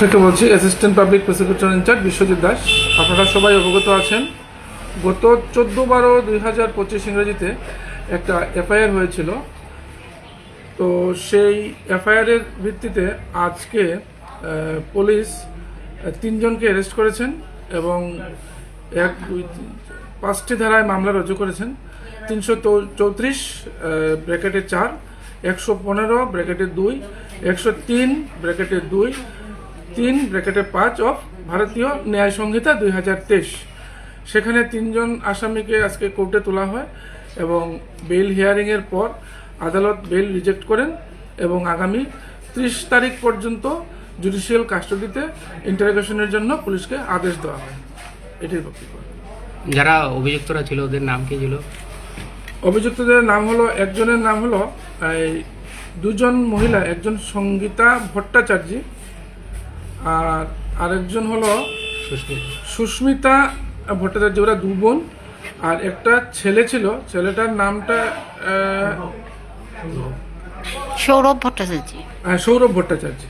থেকে বলছি assistant public prosecutor in charge Biswajit Das. আপনারা সবাই অবগত আছেন, গত চোদ্দ বারো দুই হাজার পঁচিশ ইংরেজিতে একটা এফআইআর হয়েছিল। তো সেই এফআইআরের ভিত্তিতে আজকে পুলিশ তিনজনকে অ্যারেস্ট করেছেন এবং এক, দুই পাঁচটি ধারায় মামলা রুজু করেছেন। তিনশো চৌত্রিশ ব্র্যাকেটের চার, একশো পনেরো ব্র্যাকেটের দুই, একশো তিন ব্র্যাকেটের দুই তিন ব্র্যাকেটে পাঁচ অফ ভারতীয় ন্যায় সংহিতা দুই হাজার তেইশ। সেখানে তিনজন আসামিকে আজকে কোর্টে তোলা হয় এবং বেল হিয়ারিংয়ের পর আদালত বেল রিজেক্ট করেন এবং আগামী ত্রিশ তারিখ পর্যন্ত জুডিশিয়াল কাস্টডিতে ইন্টারোগেশনের জন্য পুলিশকে আদেশ দেওয়া হয়। এটির বক্তব্য। যারা অভিযুক্তরা ছিল ওদের নাম কি ছিল? অভিযুক্তদের নাম হলো একজনের নাম হলো দুজন মহিলা একজন সঙ্গীতা ভট্টাচার্য আর আরেকজন হলো সুস্মিতা। ভট্টাচার্য ওরা দু বোন। আর একটা ছেলে ছিল ছেলেটার নামটা সৌরভ ভট্টাচার্য। হ্যাঁ সৌরভ ভট্টাচার্য।